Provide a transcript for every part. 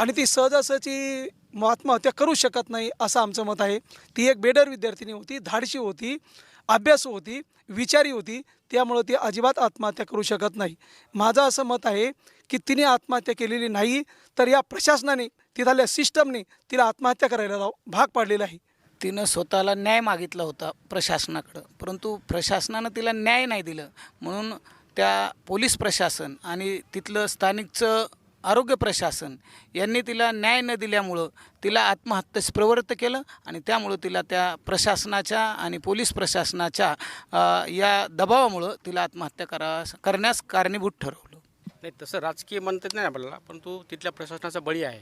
आणि ती सहजासहजी आत्महत्या करू शकत नाही असं आमचं मत आहे. ती एक बेडर विद्यार्थिनी होती धाडशी होती अभ्यास होती विचारी होती. त्यामुळं ती अजिबात आत्महत्या करू शकत नाही. माझं असं मत आहे की तिने आत्महत्या केलेली नाही तर या प्रशासनाने तिथल्या सिस्टमने तिला आत्महत्या करायला भाग पाडलेला आहे. तिनं स्वतःला न्याय मागितला होता प्रशासनाकडं परंतु प्रशासनानं तिला न्याय नाही दिलं. म्हणून त्या पोलीस प्रशासन आणि तिथलं स्थानिकचं आरोग्य प्रशासन यांनी तिला न्याय न दिल्यामुळं तिला आत्महत्येस प्रवृत्त केलं आणि त्यामुळं तिला त्या प्रशासनाच्या आणि पोलीस प्रशासनाच्या या दबावामुळं तिला आत्महत्या करा करण्यास कारणीभूत ठरवलं. नाही तसं राजकीय म्हणतात नाही आपल्याला परंतु तिथल्या प्रशासनाचा बळी आहे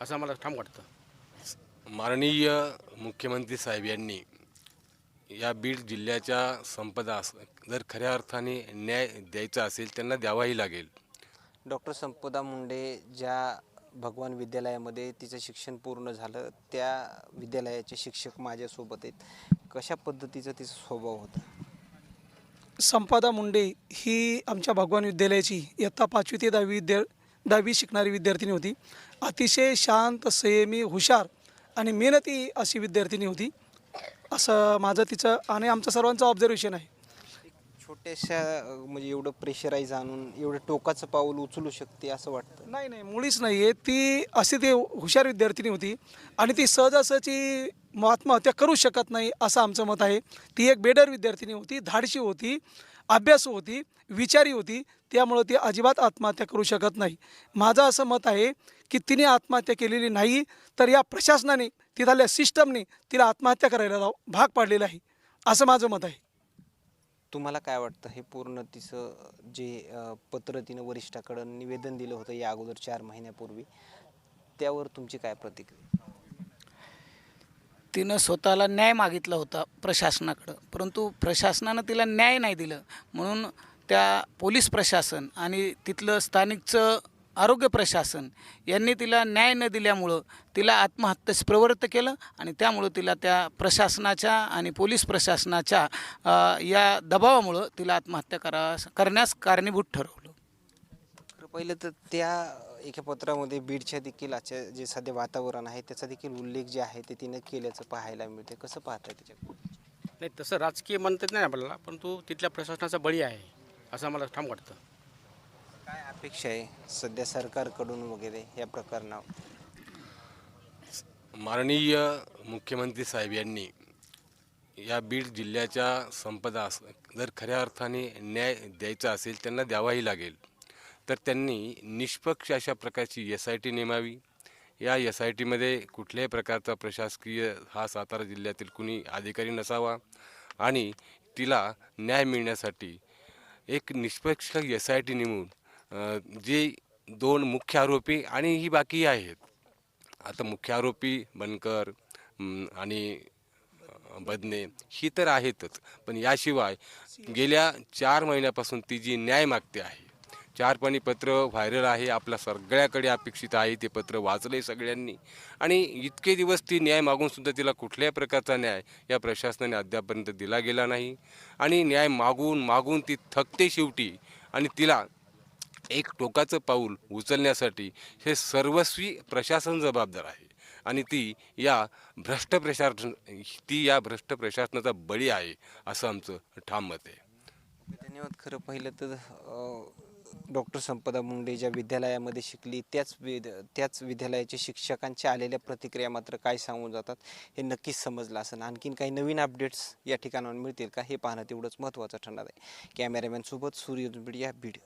असं आम्हाला ठाम वाटतं. माननीय मुख्यमंत्री साहेब यांनी या बीड जिल्ह्याच्या संपदा जर खऱ्या अर्थाने न्याय द्यायचा असेल त्यांना द्यावाही लागेल. डॉक्टर संपदा मुंडे ज्या भगवान विद्यालयामध्ये तिचं शिक्षण पूर्ण झालं त्या विद्यालयाचे शिक्षक माझ्यासोबत आहेत. कशा पद्धतीचा तिचा स्वभाव होता? संपदा मुंडे ही आमच्या भगवान विद्यालयाची इयत्ता पाचवी ते दहावी विद्या दहावी शिकणारी विद्यार्थिनी होती. अतिशय शांत संयमी हुशार आणि मेहनती अशी विद्यार्थिनी होती. असं माझं तिचं आणि आमचं सर्वांचं ऑब्झर्वेशन आहे. छोट्याशा अं, म्हणजे एवढं प्रेशराईज आणून एवढं टोकाचं पाऊल उचलू शकते असं वाटतं? नाही नाही मुळीच नाही आहे ती अशी ती हुशार विद्यार्थिनी होती आणि ती सहजासहजी आत्महत्या करू शकत नाही असं आमचं मत आहे. ती एक बेडर विद्यार्थिनी होती धाडशी होती अभ्यासू होती विचारी होती. त्यामुळं ती अजिबात आत्महत्या करू शकत नाही. माझं असं मत आहे की तिने आत्महत्या केलेली नाही तर या प्रशासनाने तिथल्या सिस्टमने तिला आत्महत्या करायला लाव भाग पाडलेला आहे. असं माझं मत आहे. तुम्हाला काय वाटतं? हे पूर्ण तिचं जे पत्र तिनं वरिष्ठाकडं निवेदन दिलं होतं या अगोदर चार महिन्यापूर्वी त्यावर तुमची काय प्रतिक्रिया? तिनं स्वतःला न्याय मागितला होता प्रशासनाकडं परंतु प्रशासनानं तिला न्याय नाही दिलं. म्हणून त्या पोलीस प्रशासन आणि तिथलं स्थानिकचं आरोग्य प्रशासन यांनी तिला न्याय न दिल्यामुळं तिला आत्महत्येस प्रवृत्त केलं आणि त्यामुळं तिला त्या प्रशासनाच्या आणि पोलीस प्रशासनाच्या या दबावामुळं तिला आत्महत्या करा करण्यास कारणीभूत ठरवलं. तर पहिलं तर त्या एका पत्रामध्ये बीडच्या देखील आजच्या जे सध्या वातावरण आहे त्याचा देखील उल्लेख जे आहे ते तिनं केल्याचं पाहायला मिळते कसं पाहताय त्याच्याकडे नाही तसं राजकीय म्हणतात नाही आपल्याला परंतु तिथल्या प्रशासनाचा बळी आहे असं आम्हाला ठाम वाटतं. काय अपेक्षा आहे सध्या सरकारकडून वगैरे या प्रकरणावर? माननीय मुख्यमंत्री साहेब यांनी या बीड जिल्ह्याच्या संपदा जर खऱ्या अर्थाने न्याय द्यायचा असेल त्यांना द्यावाही लागेल. तर त्यांनी निष्पक्ष अशा प्रकारची एस आय टी नेमावी. या एस आय टीमध्ये कुठल्याही प्रकारचा प्रशासकीय हा सातारा जिल्ह्यातील कुणी अधिकारी नसावा आणि तिला न्याय मिळण्यासाठी एक निष्पक्ष एस आय टी नेमून जे दोन मुख्य आरोपी आणि ही बाकी आहेत. आता मुख्य आरोपी बनकर आणि बदने ही तर आहेतच. पण याशिवाय गेल्या चार महिन्यापासून ती जी न्याय मागते आहे चार पाणी पत्र व्हायरल आहे आपल्या सगळ्याकडे अपेक्षित आहे ते पत्र वाचले सगळ्यांनी. आणि इतके दिवस ती न्याय मागून सुद्धा तिला कुठल्याही प्रकारचा न्याय या प्रशासनाने अद्यापर्यंत दिला गेला नाही. आणि न्याय मागून मागून ती थकते शेवटी आणि तिला एक टोकाचं पाऊल उचलण्यासाठी हे सर्वस्वी प्रशासन जबाबदार आहे. आणि ती या भ्रष्ट प्रशासन ती या भ्रष्ट प्रशासनाचा बळी आहे असं आमचं ठाम मत आहे. धन्यवाद. खरं पाहिलं तर डॉक्टर संपदा मुंडे ज्या विद्यालयामध्ये शिकली त्याच विद त्याच विद्यालयाच्या शिक्षकांच्या आलेल्या प्रतिक्रिया मात्र काय सांगून जातात हे नक्कीच समजलं असेल आणखीन काही नवीन अपडेट्स या ठिकाणावर मिळतील का हे पाहणं तेवढंच महत्त्वाचं ठरणार आहे. कॅमेरामॅनसोबत सूर्य मीडिया बीड.